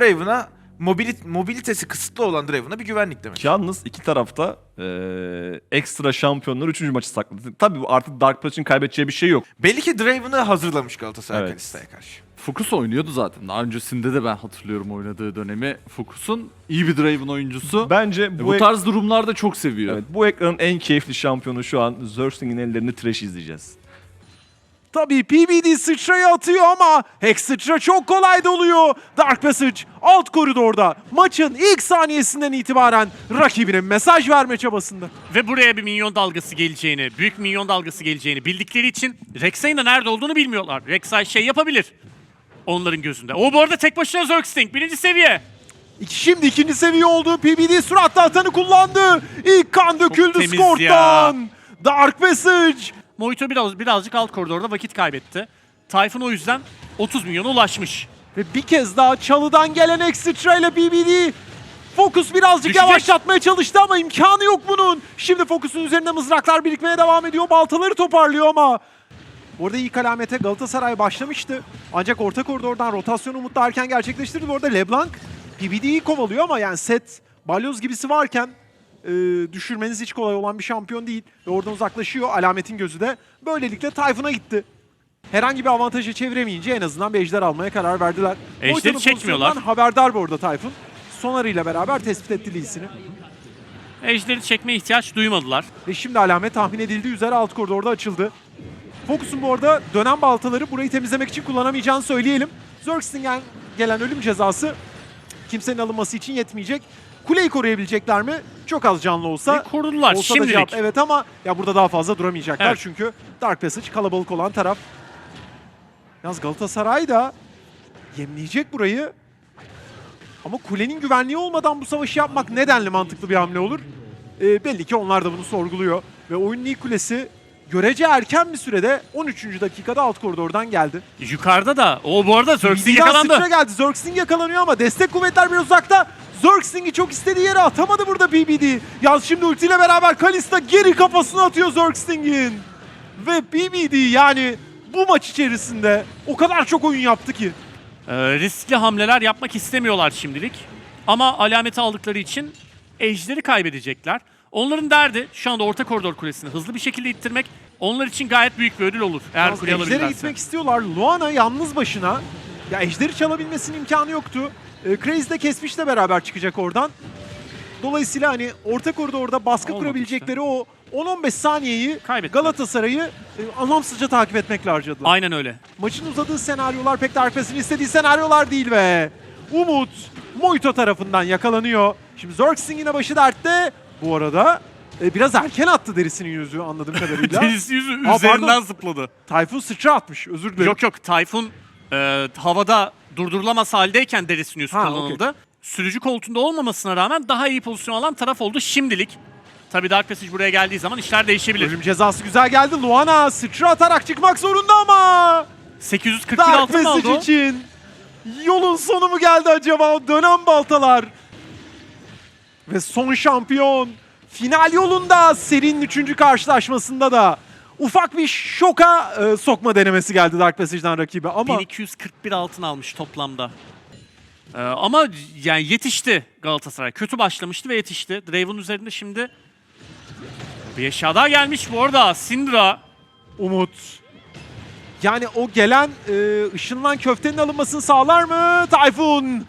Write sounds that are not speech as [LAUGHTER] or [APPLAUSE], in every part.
Draven'a mobilit mobilitesi kısıtlı olan Draven'a bir güvenlik demek. Yalnız iki tarafta eee, ekstra şampiyonlar 3. maçı sakladı. Tabii bu artık Dark Patch'in kaybedeceği bir şey yok. Belli ki Draven'ı hazırlamış Galatasaray Evet. Kalista'ya karşı. Focus oynuyordu zaten. Daha öncesinde de ben hatırlıyorum oynadığı dönemi. Focus'un iyi bir Draven oyuncusu. Bence E, bu, bu ek- tarz durumlarda çok seviyor. evet, bu ekranın en keyifli şampiyonu şu an Zersling'in ellerinde trash izleyeceğiz. Tabii PBD sıçrayı atıyor ama Hex sıçra çok kolay doluyor. Dark Passage alt koridorda maçın ilk saniyesinden itibaren rakibine mesaj verme çabasında. Ve buraya bir minyon dalgası geleceğini, büyük minyon dalgası geleceğini bildikleri için Rek'Sai'nin de nerede olduğunu bilmiyorlar. Rek'Sai şey yapabilir onların gözünde. O bu arada tek başına Zergsting birinci seviye. İki- Şimdi ikinci seviye oldu. PBD süratle atanı kullandı. İlk kan döküldü temiz skorttan. Dark Passage. Mojito biraz, birazcık alt koridorda vakit kaybetti. Tayfun o yüzden 30 milyona ulaşmış. Ve bir kez daha çalıdan gelen Hex sıçra ile PBD Focus birazcık Düşecek. yavaşlatmaya çalıştı ama imkanı yok bunun. Şimdi Focus'un üzerinde mızraklar birikmeye devam ediyor. Baltaları toparlıyor ama Bu arada ilk alamete Galatasaray başlamıştı. Ancak orta koridordan rotasyon umutla erken gerçekleştirdi. Bu arada LeBlanc PBD'yi kovalıyor ama yani set balyoz gibisi varken e, düşürmeniz hiç kolay olan bir şampiyon değil. Ve oradan uzaklaşıyor. Alametin gözü de böylelikle Tayfun'a gitti. Herhangi bir avantajı çeviremeyince en azından bir ejder almaya karar verdiler. Ejderi çekmiyorlar. Haberdar bu arada Tayfun. Sonar ile beraber tespit etti Lee'sini. Ejderi çekmeye ihtiyaç duymadılar. Ve şimdi alamet tahmin edildiği üzere alt koridorda açıldı. Focus'un bu arada dönen baltaları burayı temizlemek için kullanamayacağını söyleyelim. Zergsting'den gelen ölüm cezası kimsenin alınması için yetmeyecek. Kuleyi koruyabilecekler mi? Çok az canlı olsa. Ve korudular olsa şimdilik. cevap evet ama ya burada daha fazla duramayacaklar Evet. çünkü Dark Passage kalabalık olan taraf. Yalnız Galatasaray da yemleyecek burayı. Ama kulenin güvenliği olmadan bu savaşı yapmak nedenli mantıklı bir hamle olur? Ee, belli ki onlar da bunu sorguluyor. Ve oyunun ilk kulesi görece erken bir sürede 13. dakikada alt koridordan geldi. Yukarıda da. O bu arada Bildiğinden yakalandı. sıçra geldi. Zergsting yakalanıyor ama destek kuvvetler biraz uzakta. Zergsting'i çok istediği yere atamadı burada BBD. Yalnız şimdi ultiyle beraber Kalista geri kafasına atıyor Zergsting'in. Ve BBD yani bu maç içerisinde o kadar çok oyun yaptı ki. Ee, riskli hamleler yapmak istemiyorlar şimdilik. Ama alameti aldıkları için ejderi kaybedecekler. Onların derdi şu anda orta koridor kulesini hızlı bir şekilde ittirmek. Onlar için gayet büyük bir ödül olur. Eğer kuleyi alabilirlerse. gitmek istiyorlar. Luana yalnız başına. Ya Ejder'i çalabilmesinin imkanı yoktu. Ee, Crazy de Kesmiş'le beraber çıkacak oradan. Dolayısıyla hani orta koridorda baskı Olmadı kurabilecekleri o 10-15 saniyeyi Kaybettiler. Galatasaray'ı e, anlamsızca takip etmekle harcadılar. Aynen öyle. Maçın uzadığı senaryolar pek de arkasını istediği senaryolar değil ve Umut Moito tarafından yakalanıyor. Şimdi Zergsting yine başı dertte. Bu arada e, biraz erken attı derisinin yüzü anladığım [LAUGHS] kadarıyla. Deniz yüzü Aa, üzerinden pardon. zıpladı. Tayfun sıçra atmış özür dilerim. Yok yok Tayfun e, havada durdurulamaz haldeyken derisinin yüzü Ha, kullanıldı. Sürücü koltuğunda olmamasına rağmen daha iyi pozisyon alan taraf oldu şimdilik. Tabii Dark Passage buraya geldiği zaman işler değişebilir. Ölüm cezası güzel geldi. Luana sıçra atarak çıkmak zorunda ama 841 Dark altın aldı Passage o? için yolun sonu mu geldi acaba o dönen baltalar? Ve son şampiyon final yolunda serinin 3. karşılaşmasında da ufak bir şoka e, sokma denemesi geldi Dark Passage'den rakibe ama 1241 altın almış toplamda. Ee, ama yani yetişti Galatasaray. Kötü başlamıştı ve yetişti. Draven üzerinde şimdi bir eşya daha gelmiş bu arada. Syndra. Umut. Yani o gelen e, ışınlan köftenin alınmasını sağlar mı? Tayfun.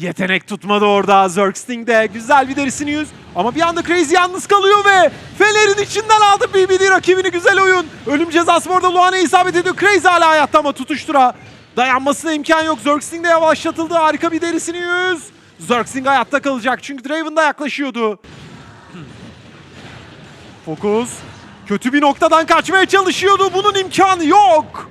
Yetenek tutmadı orada Zergsting de. Güzel bir derisini yüz. Ama bir anda Crazy yalnız kalıyor ve Fener'in içinden aldı BBD rakibini. Güzel oyun. Ölüm cezası bu arada Luana'ya isabet ediyor. Crazy hala hayatta ama tutuştura. Dayanmasına imkan yok. Zergsting de yavaşlatıldı. Harika bir derisini yüz. Zergsting hayatta kalacak çünkü Draven da yaklaşıyordu. Fokus. Kötü bir noktadan kaçmaya çalışıyordu. Bunun imkanı yok.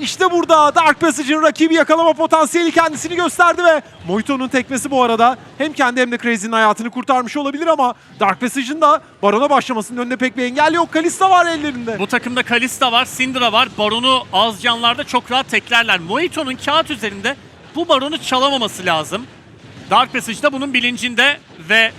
İşte burada Dark Passage'ın rakibi yakalama potansiyeli kendisini gösterdi ve Moito'nun tekmesi bu arada hem kendi hem de Crazy'nin hayatını kurtarmış olabilir ama Dark Passage'ın da Baron'a başlamasının önünde pek bir engel yok. Kalista var ellerinde. Bu takımda Kalista var, Syndra var. Baron'u az canlarda çok rahat teklerler. Moito'nun kağıt üzerinde bu Baron'u çalamaması lazım. Dark Passage da bunun bilincinde ve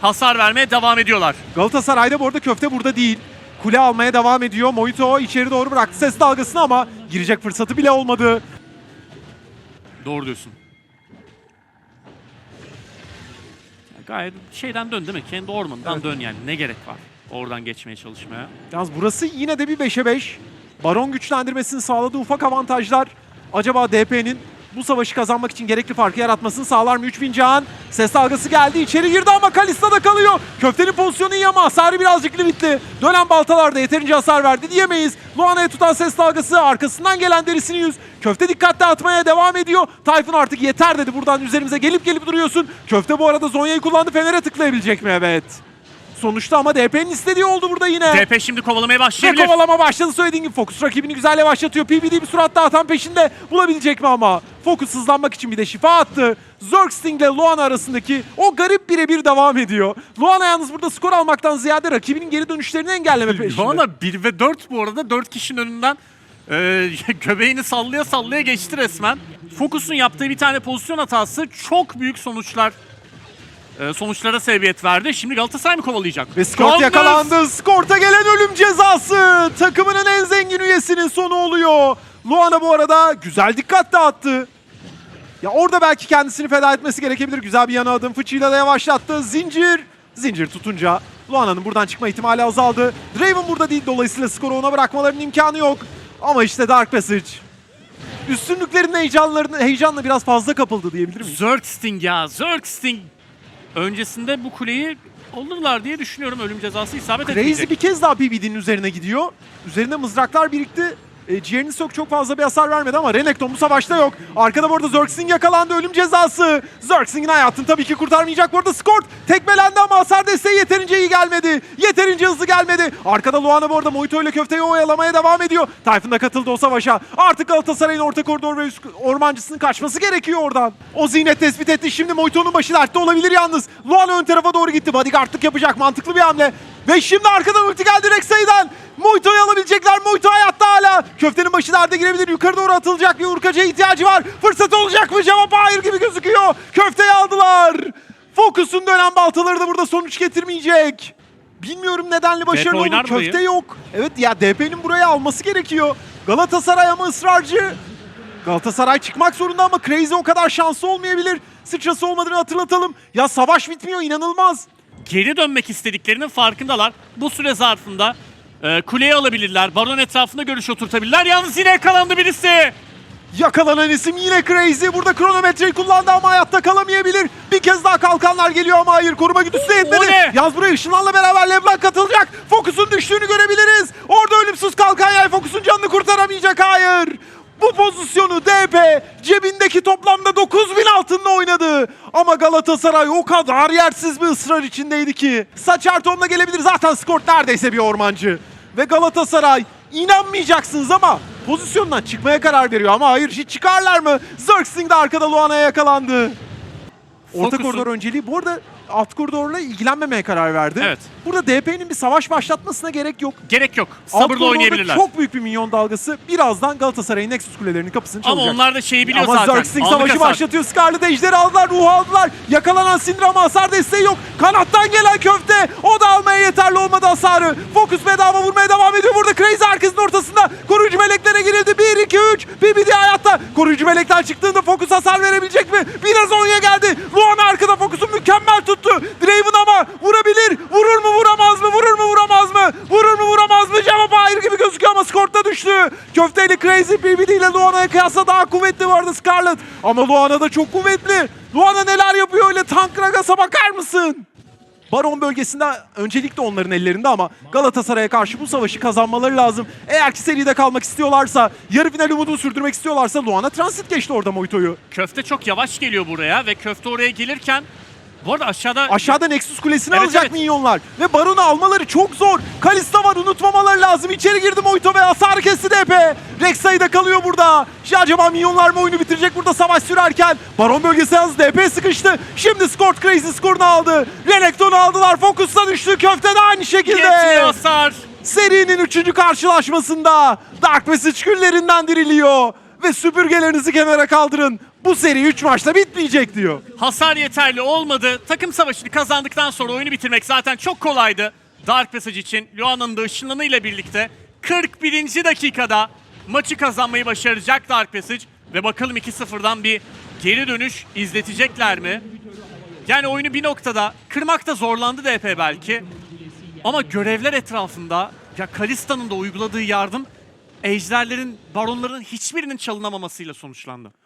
hasar vermeye devam ediyorlar. Galatasaray'da bu arada köfte burada değil. Kule almaya devam ediyor. Moito içeri doğru bıraktı ses dalgasını ama Girecek fırsatı bile olmadı. Doğru diyorsun. Ya gayet şeyden dön değil mi? Kendi ormanından evet. dön yani. Ne gerek var oradan geçmeye çalışmaya? Yalnız burası yine de bir 5'e 5. Baron güçlendirmesini sağladı ufak avantajlar. Acaba DP'nin bu savaşı kazanmak için gerekli farkı yaratmasını sağlar mı? 3000 can. Ses dalgası geldi. içeri girdi ama Kalista da kalıyor. Köftenin pozisyonu iyi ama hasarı birazcık limitli. Dönen baltalarda yeterince hasar verdi diyemeyiz. Luana'ya tutan ses dalgası arkasından gelen derisini yüz. Köfte dikkatli atmaya devam ediyor. Tayfun artık yeter dedi. Buradan üzerimize gelip gelip duruyorsun. Köfte bu arada Zonya'yı kullandı. Fener'e tıklayabilecek mi? Evet. Sonuçta ama DP'nin istediği oldu burada yine. DP şimdi kovalamaya Ve başlayabilir. kovalama başladı söylediğin gibi. Focus rakibini güzel yavaşlatıyor. PBD bir surat dağıtan peşinde. Bulabilecek mi ama? Focus hızlanmak için bir de şifa attı. Zergsting ile Luana arasındaki o garip birebir devam ediyor. Luana yalnız burada skor almaktan ziyade rakibinin geri dönüşlerini engelleme peşinde. Luana 1 ve 4 bu arada 4 kişinin önünden e, [LAUGHS] göbeğini sallaya sallaya geçti resmen. Focus'un yaptığı bir tane pozisyon hatası çok büyük sonuçlar sonuçlara sebebiyet verdi. Şimdi Galatasaray mı kovalayacak? Ve Skort yakalandı. Skort'a gelen ölüm cezası. Takımının en zengin üyesinin sonu oluyor. Luana bu arada güzel dikkat dağıttı. Ya orada belki kendisini feda etmesi gerekebilir. Güzel bir yana adım. Fıçıyla da yavaşlattı. Zincir. Zincir tutunca Luana'nın buradan çıkma ihtimali azaldı. Draven burada değil. Dolayısıyla skoru ona bırakmalarının imkanı yok. Ama işte Dark Passage. Üstünlüklerinin heyecanlarını, heyecanla biraz fazla kapıldı diyebilir miyiz? Zergsting ya Zergsting. Öncesinde bu kuleyi alırlar diye düşünüyorum. Ölüm cezası isabet Crazy etmeyecek. bir kez daha PBD'nin üzerine gidiyor. Üzerinde mızraklar birikti. E, ciğerini sok çok fazla bir hasar vermedi ama Renekton bu savaşta yok. Arkada bu arada Zergsting yakalandı ölüm cezası. Zergsting'in hayatını tabii ki kurtarmayacak. Bu arada Skort tekmelendi ama hasar desteği yeterince iyi gelmedi. Yeterince hızlı gelmedi. Arkada Luana bu arada Moito ile köfteyi oyalamaya devam ediyor. Tayfun da katıldı o savaşa. Artık Galatasaray'ın orta koridor ve üst ormancısının kaçması gerekiyor oradan. O zinet tespit etti. Şimdi Moito'nun başı dertte olabilir yalnız. Luana ön tarafa doğru gitti. Bodyguardlık yapacak mantıklı bir hamle. Ve şimdi arkadan ulti geldi Rek'Sai'den. Moito'yu alabilecekler. Moito hayatta hala. Köftenin başı derde girebilir. Yukarı doğru atılacak bir urkacıya ihtiyacı var. Fırsat olacak mı? Cevap hayır gibi gözüküyor. Köfteyi aldılar. Focus'un dönen baltaları da burada sonuç getirmeyecek. Bilmiyorum nedenli başarılı olur. Köfte yok. Evet ya DP'nin buraya alması gerekiyor. Galatasaray ama ısrarcı. Galatasaray çıkmak zorunda ama Crazy o kadar şanslı olmayabilir. Sıçrası olmadığını hatırlatalım. Ya savaş bitmiyor inanılmaz. Geri dönmek istediklerinin farkındalar. Bu süre zarfında e, kuleyi alabilirler. Baron etrafında görüş oturtabilirler. Yalnız yine yakalandı birisi. Yakalanan isim yine Crazy. Burada kronometreyi kullandı ama hayatta kalamayabilir. Bir kez daha kalkanlar geliyor ama hayır koruma güdüsü de yetmedi. Yaz buraya ışınlanla beraber Leblanc katılacak. Fokus'un düştüğünü görebiliriz. Orada ölümsüz kalkan yay Fokus'un canını kurtaramayacak. Hayır. Bu pozisyonu DP cebindeki toplamda 9000 altınla oynadı. Ama Galatasaray o kadar yersiz bir ısrar içindeydi ki. Saç Arton'la gelebilir zaten skor neredeyse bir ormancı. Ve Galatasaray inanmayacaksınız ama pozisyondan çıkmaya karar veriyor ama hayır hiç çıkarlar mı? Zergsting de arkada Luana'ya yakalandı. Orta Focus'un- koridor önceliği bu arada alt koridorla ilgilenmemeye karar verdi. Evet. Burada DP'nin bir savaş başlatmasına gerek yok. Gerek yok. Alt Sabırla koridorda oynayabilirler. Çok büyük bir minyon dalgası. Birazdan Galatasaray'ın Nexus kulelerinin kapısını Ama çalacak. onlar da şeyi biliyor Ama zaten. Zergsting Anlık savaşı hasar. başlatıyor. Scarlet Ejder'i aldılar, ruhu aldılar. Yakalanan Syndra ama hasar desteği yok. Kanattan gelen köfte. O da almaya yeterli olmadı hasarı. Focus bedava vurmaya devam ediyor. Burada Crazy arkasının ortasında. Koruyucu meleklere girildi. 1, 2, 3. BBD hayatta. Koruyucu melekler çıktığında Focus hasar verebilecek mi? Biraz Zonya geldi. Luana Focus'u mükemmel tuttu. Draven ama vurabilir. Vurur mu vuramaz mı? Vurur mu vuramaz mı? Vurur mu vuramaz mı? Cevap hayır gibi gözüküyor ama Skort'ta düştü. Köfteyle Crazy BBD ile Luana'ya kıyasla daha kuvvetli arada Scarlet. Ama Luana da çok kuvvetli. Luana neler yapıyor öyle tank ragasa bakar mısın? Baron bölgesinde öncelik de onların ellerinde ama Galatasaray'a karşı bu savaşı kazanmaları lazım. Eğer ki seride kalmak istiyorlarsa, yarı final umudunu sürdürmek istiyorlarsa Luana transit geçti orada Moito'yu. Köfte çok yavaş geliyor buraya ve köfte oraya gelirken bu arada aşağıda Aşağıda Nexus Kulesi'ni Evet, alacak evet. minyonlar. Ve Baron'u almaları çok zor. Kalista var unutmamaları lazım. İçeri girdi Moito ve hasar kesti DP. Rek'Sai de kalıyor burada. Acaba minyonlar mı oyunu bitirecek burada savaş sürerken? Baron bölgesi yalnız DP sıkıştı. Şimdi Skort Crazy skorunu aldı. Renekton'u aldılar. Fokus'ta düştü. Köfte de aynı şekilde. yetmiyor hasar. Serinin üçüncü karşılaşmasında Dark Passage küllerinden diriliyor. Ve süpürgelerinizi kenara kaldırın. Bu seri 3 maçta bitmeyecek diyor. Hasar yeterli olmadı. Takım savaşını kazandıktan sonra oyunu bitirmek zaten çok kolaydı. Dark Passage için Luana'nın da ışınlanıyla birlikte 41. dakikada maçı kazanmayı başaracak Dark Passage. Ve bakalım 2-0'dan bir geri dönüş izletecekler mi? Yani oyunu bir noktada kırmakta zorlandı DP belki. Ama görevler etrafında ya Kalista'nın da uyguladığı yardım ejderlerin, baronların hiçbirinin çalınamamasıyla sonuçlandı.